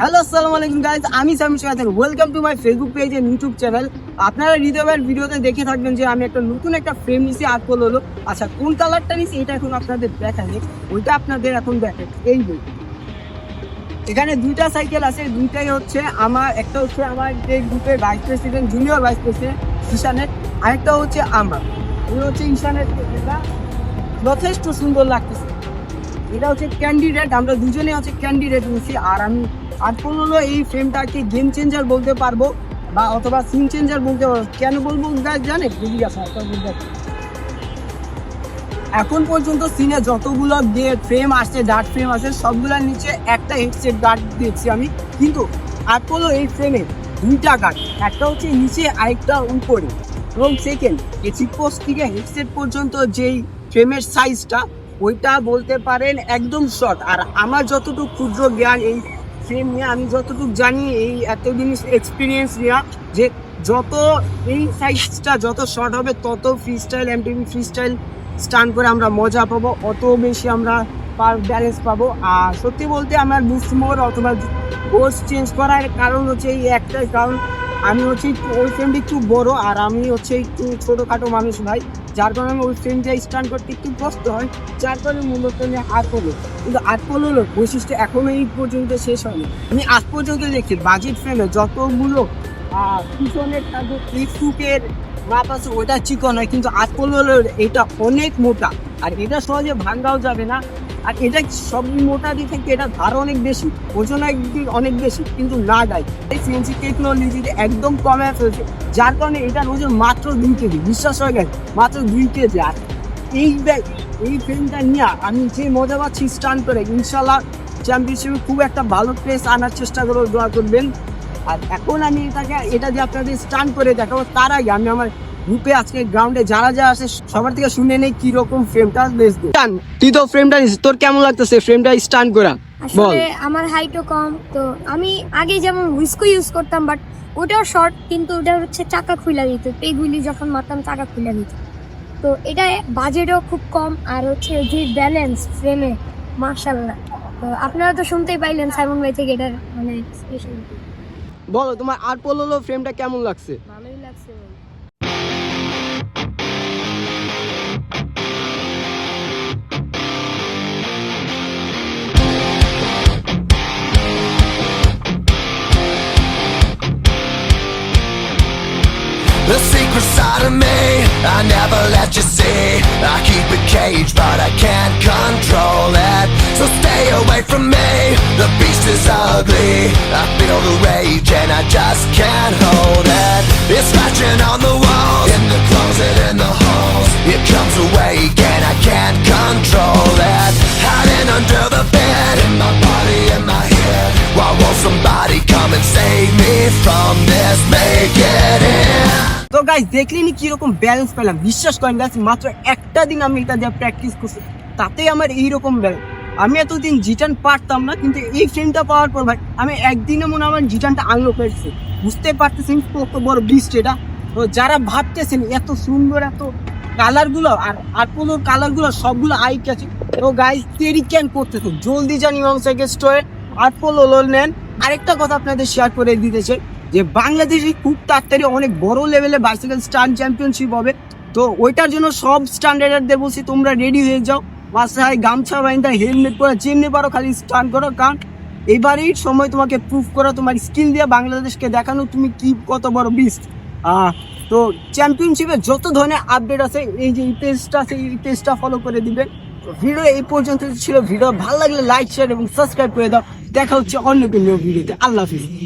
Hello আসসালামু আলাইকুম guys আমি Sami Sohaten welcome to my Facebook page and YouTube channel আপনারা হৃদয়ের ভিডিওতে দেখে থাকবেন যে আমি একটা নতুন একটা ফ্রেম নিছি আপল হলো আচ্ছা কোন কালারটা নিছি? এটা এখন আপনাদের দেখানি ওইটা আপনাদের এখন দেখেন এই বই এখানে দুইটা সাইকেল আছে। দুইটাই হচ্ছে আমার, একটা হচ্ছে আমার যে গ্রুপের vice president junior vice president ঈশানের। আরেকটা হচ্ছে আমার। এই হচ্ছে ঈশানের এটা। যথেষ্ট সুন্দর লাগতেছে। এটা হচ্ছে ক্যান্ডিডেট আমরা দুজনে হচ্ছে ক্যান্ডিডেট নিচ্ছি আর আমি আটপল হলো এই ফ্রেমটাকে গেম চেঞ্জার বলতে পারব বা অথবা সিন চেঞ্জার বলতে পারব। কেন বলব? জানে বুঝি গেছে এখন পর্যন্ত সিনে যতগুলো ফ্রেম আসছে ডার্ট ফ্রেম আছে সবগুলোর নিচে একটা হেডসেট গার্ড দিয়েছি আমি। কিন্তু অ্যাপোলো এই ফ্রেমে দুইটা গার্ড একটা হচ্ছে নিচে আরেকটা উপরে। এবং সেকেন্ড এই চিকপোস্ট থেকে হেডসেট পর্যন্ত যেই ফ্রেমের সাইজটা ওইটা বলতে পারেন একদম শর্ট আর আমার যতটুকু ক্ষুদ্র জ্ঞান এই ফ্রেম নিয়ে আমি যতটুকু জানি, এই এত জিনিস এক্সপিরিয়েন্স নেওয়া যে যত এই সাইজটা যত শর্ট হবে, তত free style MTV free style স্টান করে আমরা মজা পাবো, অত বেশি আমরা পার ব্যালেন্স পাবো। আর সত্যি বলতে আমার বুস্ট মোড অথবা কোর্স চেঞ্জ করার কারণ হচ্ছে এই একটাই কারণ আমি হচ্ছে ওই ফ্রেমটা একটু বড় আর আমি হচ্ছে একটু ছোটোখাটো মানুষ ভাই, যার কারণে আমি ওই ফ্রেমটা স্টান করতে একটু কষ্ট হয়, যার কারণে মূলত আমি আট হলো কিন্তু আট হলো বৈশিষ্ট্য এখনও এই পর্যন্ত শেষ হয়নি। আমি আজ পর্যন্ত দেখি বাজেট ফ্রেমে যতগুলো পিছনের তাদের ফেসবুকের মাপ আছে ওটা চিকন হয় কিন্তু আজ হলো এটা অনেক মোটা। আর এটা সহজে ভাঙ্গাও যাবে না। আর এটা সব মোটা দিক থেকে এটা ধার অনেক বেশি, ওজন একদিক অনেক বেশি, কিন্তু না গাই এই সিএনসি টেকনোলজিতে একদম কমে ফেলছে যার কারণে এটার ওজন মাত্র দুই কেজি, বিশ্বাস হয়ে গেছে, মাত্র দুই কেজি। আর এই ব্যাগ, এই ফ্রেমটা নিয়ে আমি যে মজা পাচ্ছি স্টান করে ইনশাল্লাহ চ্যাম্পিয়নশিপে খুব একটা ভালো প্লেস আনার চেষ্টা করব, দোয়া করবেন। আর এখন আমি এটাকে, এটা যে আপনাদের স্টান করে দেখাবো, তার আগে আমি আমার গ্রুপে আজকে গ্রাউন্ডে যারা যা আছে সবার থেকে শুনে নেই কি রকম ফ্রেমটা বেচবো তুই তো ফ্রেমটা নিস তোর কেমন লাগতেছে? ফ্রেমটা স্টান করা। বল। আমার হাইটও কম তো আমি আগে যেমন হুইস্কো ইউজ করতাম বাট ওটাও শর্ট কিন্তু ওটা হচ্ছে চাকা খুলে দিত। পেগুলি যখন মারতাম চাকা খুলে দিত। তো এটা বাজেটও খুব কম আর হচ্ছে যে ব্যালেন্স ফ্রেমে মার্শাল্লাহ তো আপনারা তো শুনতেই পাইলেন সাইমন ভাই থেকে এটার মানে বলো তোমার আর পোলো ফ্রেমটা কেমন লাগছে? The secret side of me, I never let you see. I keep it caged, but I can't control it. So stay away from me, the beast is ugly. I feel the rage and I just can't hold it. It's scratching on the walls, in the closet, in the halls. It comes awake and I can't control it. Hiding under the bed, in my body, in my head. Why won't somebody come and save me from this? Guys দেখলেনি কীরকম balance পেলাম। বিশ্বাস করেন গাছ মাত্র একটা দিন আমি এটা দিয়ে প্র্যাকটিস করছি। তাতেই আমার এইরকম ব্যালেন্স আমি এতদিন জিটান পারতাম না, কিন্তু এই ফ্রেমটা পাওয়ার পর ভাই, আমি একদিনে মনে আমার জিটানটা আনলো পেয়েছি বুঝতে পারতেছেন কত বড় বিস্ট এটা। তো যারা ভাবতেছেন এত সুন্দর, এত কালারগুলো আর আটপোলোর কালারগুলো সবগুলো আই আছে তো গাইজ তেরি ক্যান করতেছে জলদি জানি মাংস সাইকেল স্টোরে আটপোলো নেন আরেকটা কথা আপনাদের শেয়ার করে দিতে চাই। যে বাংলাদেশে খুব তাড়াতাড়ি অনেক বড় লেভেলে বাইসাইকেল স্টান চ্যাম্পিয়নশিপ হবে। তো ওইটার জন্য সব স্ট্যান্ডার্ডদের বলছি, তোমরা রেডি হয়ে যাও। মাথায় গামছা বাইন্দা হেলমেট পরে যেমনি পারো, খালি স্টান করো। কারণ এবারেই সময় তোমাকে প্রুফ করো, তোমার স্কিল দিয়ে বাংলাদেশকে দেখানো, তুমি কি কত বড় বিস্ট তো চ্যাম্পিয়নশিপে যত ধরনের আপডেট আছে, এই যে এই পেজটা আছে, এই ফলো করে দিবেন ভিডিও এই পর্যন্ত ছিল। ভিডিও ভালো লাগলে লাইক শেয়ার এবং সাবস্ক্রাইব করে দাও। দেখা হচ্ছে অন্য কোনো ভিডিওতে আল্লাহ হাফিজ।